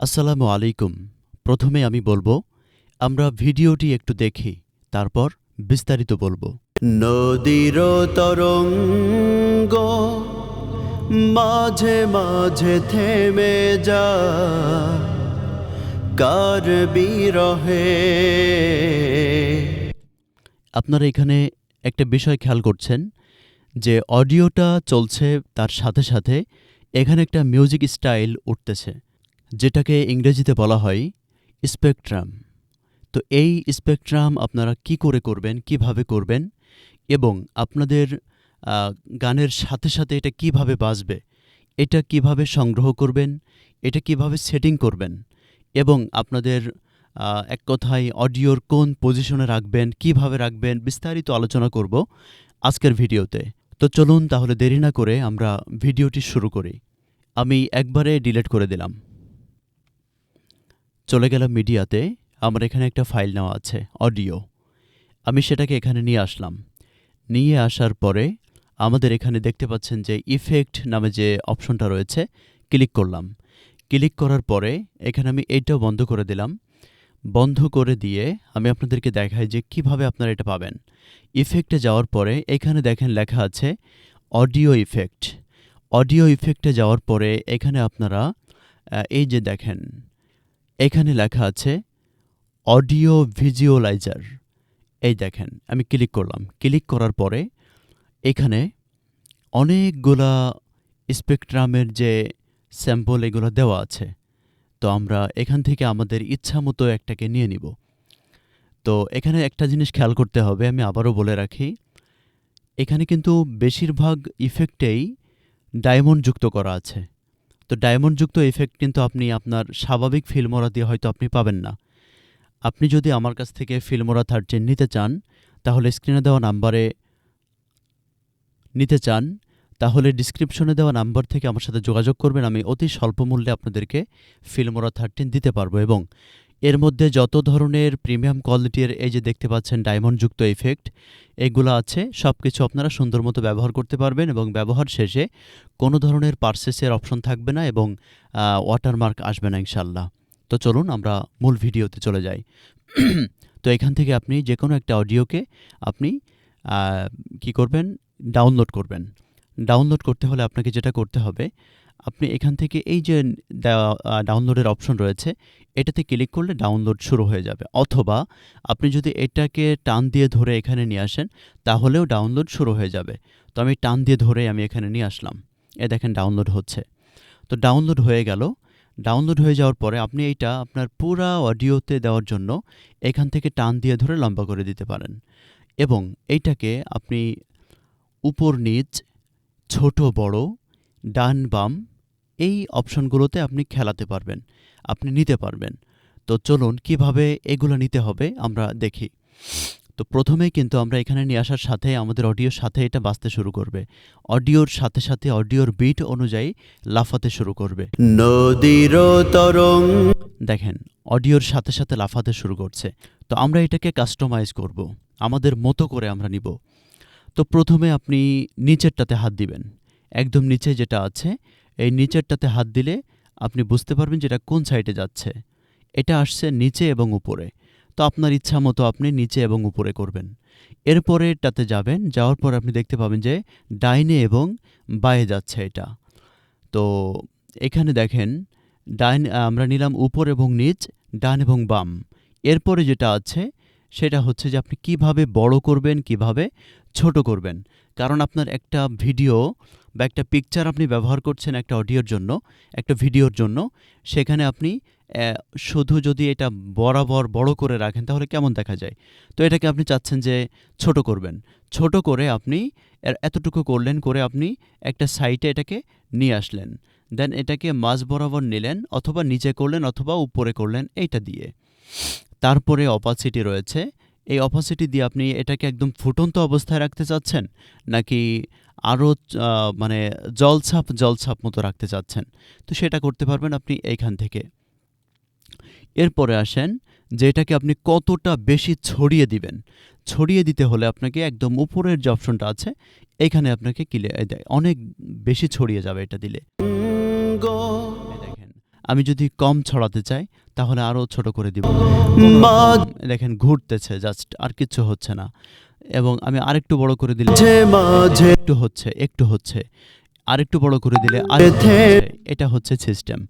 আসসালামু আলাইকুম। প্রথমে আমি বলব আমরা ভিডিওটি একটু দেখি তারপর বিস্তারিত বলব। নদীর তরঙ্গ মাঝে মাঝে থেমে যা কার বিরহে? আপনারা এখানে একটা বিষয় খেয়াল করছেন যে অডিওটা চলছে তার সাথে সাথে এখানে একটা মিউজিক স্টাইল উঠতেছে। যেটাকে ইংরেজিতে বলা হয় স্পেকট্রাম তো এই স্পেকট্রাম আপনারা কি করে করবেন, কীভাবে করবেন এবং আপনাদের গানের সাথে সাথে এটা কীভাবে বাজবে, এটা কীভাবে সংগ্রহ করবেন, এটা কীভাবে সেটিং করবেন এবং আপনাদের এক কথায় অডিওর কোন পজিশনে রাখবেন, কীভাবে রাখবেন, বিস্তারিত আলোচনা করব আজকের ভিডিওতে। তো চলুন তাহলে দেরি না করে আমরা ভিডিওটি শুরু করি। আমি একবারে ডিলিট করে দিলাম। চলে গেলাম মিডিয়াতে, আমার এখানে একটা ফাইল নেওয়া আছে, অডিও। আমি সেটাকে এখানে নিয়ে আসলাম। নিয়ে আসার পরে আমাদের এখানে দেখতে পাচ্ছেন যে ইফেক্ট নামে যে অপশনটা রয়েছে ক্লিক করলাম। ক্লিক করার পরে এখানে আমি এইটাও বন্ধ করে দিলাম। বন্ধ করে দিয়ে আমি আপনাদেরকে দেখাই যে কীভাবে আপনারা এটা পাবেন। ইফেক্টে যাওয়ার পরে এখানে দেখেন লেখা আছে অডিও ইফেক্ট অডিও ইফেক্টে যাওয়ার পরে এখানে আপনারা এই যে দেখেন এখানে লেখা আছে, অডিও ভিজুয়ালাইজার। এই দেখেন, আমি ক্লিক করলাম। ক্লিক করার পরে এখানে অনেকগুলা স্পেকট্রামের যে স্যাম্পল এগুলো দেওয়া আছে, তো আমরা এখান থেকে আমাদের ইচ্ছা মতো একটাকে নিয়ে নিব। তো এখানে একটা জিনিস খেয়াল করতে হবে, আমি আবারও বলে রাখি, এখানে কিন্তু বেশিরভাগ ইফেক্টেই ডায়মন্ড যুক্ত করা আছে। তো ডায়মন্ডযুক্ত এফেক্ট কিন্তু আপনি আপনার স্বাভাবিক ফিল্মোরা দিয়ে হয়তো আপনি পাবেন না। আপনি যদি আমার কাছ থেকে ফিল্মোরা থার্টিন নিতে চান, তাহলে স্ক্রিনে দেওয়া নাম্বারে নিতে চান, তাহলে ডিসক্রিপশনে দেওয়া নাম্বার থেকে আমার সাথে যোগাযোগ করবেন। আমি অতি স্বল্প মূল্যে আপনাদেরকে ফিল্মোরা থার্টিন দিতে পারব এবং এর মধ্যে যত ধরনের প্রিমিয়াম কোয়ালিটির এই যে দেখতে পাচ্ছেন ডায়মন্ডযুক্ত ইফেক্ট এগুলো আছে সব কিছু আপনারা সুন্দর মতো ব্যবহার করতে পারবেন এবং ব্যবহার শেষে কোনো ধরনের পার্সেসের অপশন থাকবে না এবং ওয়াটারমার্ক আসবে না ইনশাল্লাহ তো চলুন আমরা মূল ভিডিওতে চলে যাই। তো এখান থেকে আপনি যে কোনো একটা অডিওকে আপনি কি করবেন? ডাউনলোড করবেন। ডাউনলোড করতে হলে আপনাকে যেটা করতে হবে আপনি এখান থেকে এই যে ডাউনলোডের অপশন রয়েছে, এটাতে ক্লিক করলে ডাউনলোড শুরু হয়ে যাবে। অথবা আপনি যদি এটাকে টান দিয়ে ধরে এখানে নিয়ে আসেন, তাহলেও ডাউনলোড শুরু হয়ে যাবে। তো আমি টান দিয়ে ধরে আমি এখানে নিয়ে আসলাম। এ দেখেন ডাউনলোড হচ্ছে। তো ডাউনলোড হয়ে গেল। ডাউনলোড হয়ে যাওয়ার পরে আপনি এইটা আপনার পুরা অডিওতে দেওয়ার জন্য এখান থেকে টান দিয়ে ধরে লম্বা করে দিতে পারেন। এবং এইটাকে আপনি উপর নিচ, ছোট, বড় ডান বাম এই অপশনগুলোতে আপনি খেলাতে পারবেন আপনি নিতে পারবেন। তো চলুন কীভাবে এগুলো নিতে হবে আমরা দেখি। তো প্রথমেই কিন্তু আমরা এখানে নিয়ে আসার সাথে আমাদের অডিওর সাথে এটা বাঁচতে শুরু করবে। অডিওর সাথে সাথে অডিওর বিট অনুযায়ী লাফাতে শুরু করবে। নদীর তরং দেখেন অডিওর সাথে সাথে লাফাতে শুরু করছে। তো আমরা এটাকে কাস্টমাইজ করব। আমাদের মতো করে আমরা নিব। তো প্রথমে আপনি নিচেরটাতে হাত দিবেন। একদম নিচে যেটা আছে, এই নিচেরটাতে হাত দিলে আপনি বুঝতে পারবেন যেটা কোন সাইডে যাচ্ছে। এটা আসছে নিচে এবং উপরে। তো আপনার ইচ্ছা মতো আপনি নিচে এবং উপরে করবেন। এরপরে এটাতে যাবেন, যাওয়ার পর আপনি দেখতে পাবেন যে ডাইনে এবং বায়ে যাচ্ছে এটা। তো এখানে দেখেন, ডাইন, আমরা নিলাম উপর এবং নিচ, ডান এবং বাম। এরপরে যেটা আছে সেটা হচ্ছে যে আপনি কীভাবে বড় করবেন, কীভাবে ছোট করবেন। কারণ আপনার একটা ভিডিও বা একটা পিকচার আপনি ব্যবহার করছেন একটা অডিওর জন্য, একটা ভিডিওর জন্য, সেখানে আপনি শুধু যদি এটা বরাবর বড় করে রাখেন তাহলে কেমন দেখা যায়? তো এটাকে আপনি চাচ্ছেন যে ছোট করবেন। ছোট করে আপনি এতটুকু করলেন করে আপনি একটা সাইটে এটাকে নিয়ে আসলেন। দেন এটাকে মাঝ বরাবর নিলেন অথবা নিচে করলেন অথবা উপরে করলেন এইটা দিয়ে। তারপরে অপাসিটি রয়েছে। এই অপাসিটি দিয়ে আপনি এটাকে একদম ফুটন্ত অবস্থায় রাখতে চাচ্ছেন নাকি আরও মানে জলছাপ জলছাপ মতো রাখতে চাচ্ছেন? তো সেটা করতে পারবেন আপনি এইখান থেকে। এরপরে আসেন যে এটাকে আপনি কতটা বেশি ছড়িয়ে দিবেন। ছড়িয়ে দিতে হলে আপনাকে একদম উপরের যে অপশনটা আছে এখানে আপনাকে কিলে দেয় অনেক বেশি ছড়িয়ে যাবে এটা দিলে। দেখেন আমি যদি কম ছড়াতে চাই তাহলে আরও ছোট করে দিব। দেখেন ঘুরতেছে জাস্ট আর কিছু হচ্ছে না। এবং আমি আরেকটু বড় করে দিলে মাঝে একটু হচ্ছে একটু হচ্ছে আরেকটু বড় করে দিলে। এটা হচ্ছে সিস্টেম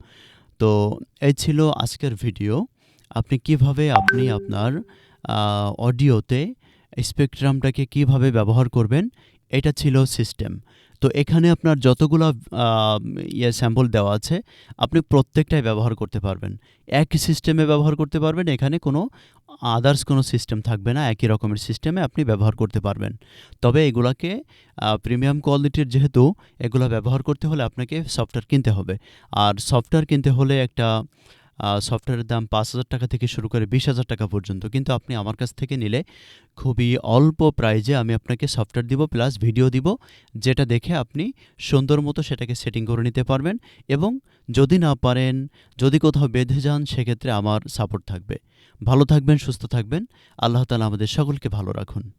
তো এই ছিল আজকের ভিডিও আপনি কীভাবে আপনি আপনার অডিওতে স্পেকট্রামটাকে কীভাবে ব্যবহার করবেন এটা ছিল সিস্টেম তো এখানে আপনার যতগুলো ইয়ে স্যাম্পল দেওয়া আছে, আপনি প্রত্যেকটাই ব্যবহার করতে পারবেন। একই সিস্টেমে ব্যবহার করতে পারবেন, এখানে কোনো আদার্স কোনো সিস্টেম থাকবে না, একই রকমের সিস্টেমে আপনি ব্যবহার করতে পারবেন। তবে এগুলাকে প্রিমিয়াম কোয়ালিটির যেহেতু, এগুলো ব্যবহার করতে হলে আপনাকে সফটওয়্যার কিনতে হবে। আর সফটওয়্যার কিনতে হলে একটা সফটওয়্যারের দাম পাঁচ হাজার টাকা থেকে শুরু করে বিশ হাজার টাকা পর্যন্ত। কিন্তু আপনি আমার কাছ থেকে নিলে খুবই অল্প প্রাইজে আমি আপনাকে সফটওয়্যার দিব, প্লাস ভিডিও দিব, যেটা দেখে আপনি সুন্দর মতো সেটাকে সেটিং করে নিতে পারবেন এবং যদি না পারেন, যদি কোথাও বেঁধে যান, সেক্ষেত্রে আমার সাপোর্ট থাকবে। ভালো থাকবেন, সুস্থ থাকবেন। আল্লাহ তালা আমাদের সকলকে ভালো রাখুন।